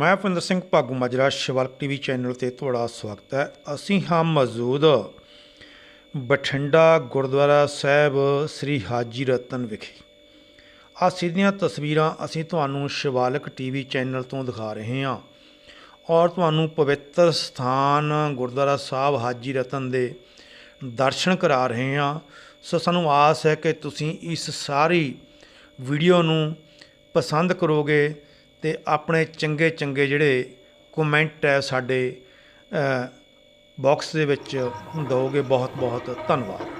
ਮੈਂ Bhinder Singh Bhagu Majra Shivalik TV channel ਤੇ ਤੁਹਾਡਾ ਸਵਾਗਤ ਹੈ। ਅਸੀਂ ਹਾਂ ਮੌਜੂਦ ਬਠਿੰਡਾ ਗੁਰਦੁਆਰਾ ਸਾਹਿਬ ਸ੍ਰੀ ਹਾਜੀ ਰਤਨ ਵਿਖੇ। ਆ ਸਿੱਧੀਆਂ ਤਸਵੀਰਾਂ ਅਸੀਂ ਤੁਹਾਨੂੰ ਸ਼ਿਵਾਲਕ ਟੀਵੀ ਚੈਨਲ ਤੋਂ ਦਿਖਾ ਰਹੇ ਹਾਂ ਔਰ ਤੁਹਾਨੂੰ ਪਵਿੱਤਰ ਸਥਾਨ ਗੁਰਦੁਆਰਾ ਸਾਹਿਬ ਹਾਜੀ ਰਤਨ ਦੇ ਦਰਸ਼ਨ ਕਰਾ ਰਹੇ ਹਾਂ। ਸੋ ਸਾਨੂੰ ਆਸ ਹੈ ਕਿ ਤੁਸੀਂ ਇਸ ਸਾਰੀ ਵੀਡੀਓ ਨੂੰ ਪਸੰਦ ਕਰੋਗੇ ਅਤੇ ਆਪਣੇ ਚੰਗੇ ਚੰਗੇ ਜਿਹੜੇ ਕਮੈਂਟ ਹੈ ਸਾਡੇ ਬੋਕਸ ਦੇ ਵਿੱਚ ਦਿਓਗੇ ਬਹੁਤ ਬਹੁਤ ਧੰਨਵਾਦ।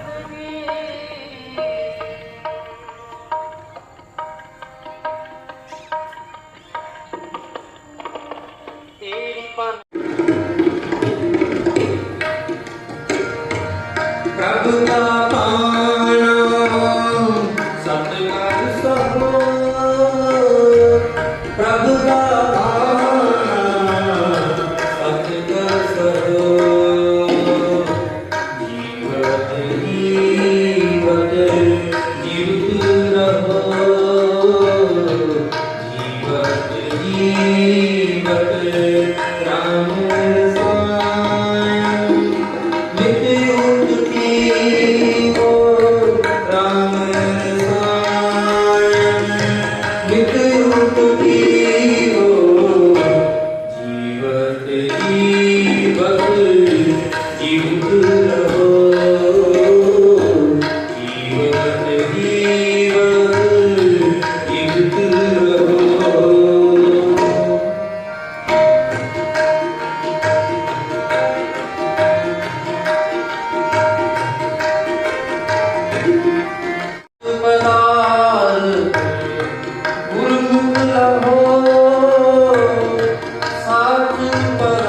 ਪ੍ਰਭੂ ਦਾ Bye.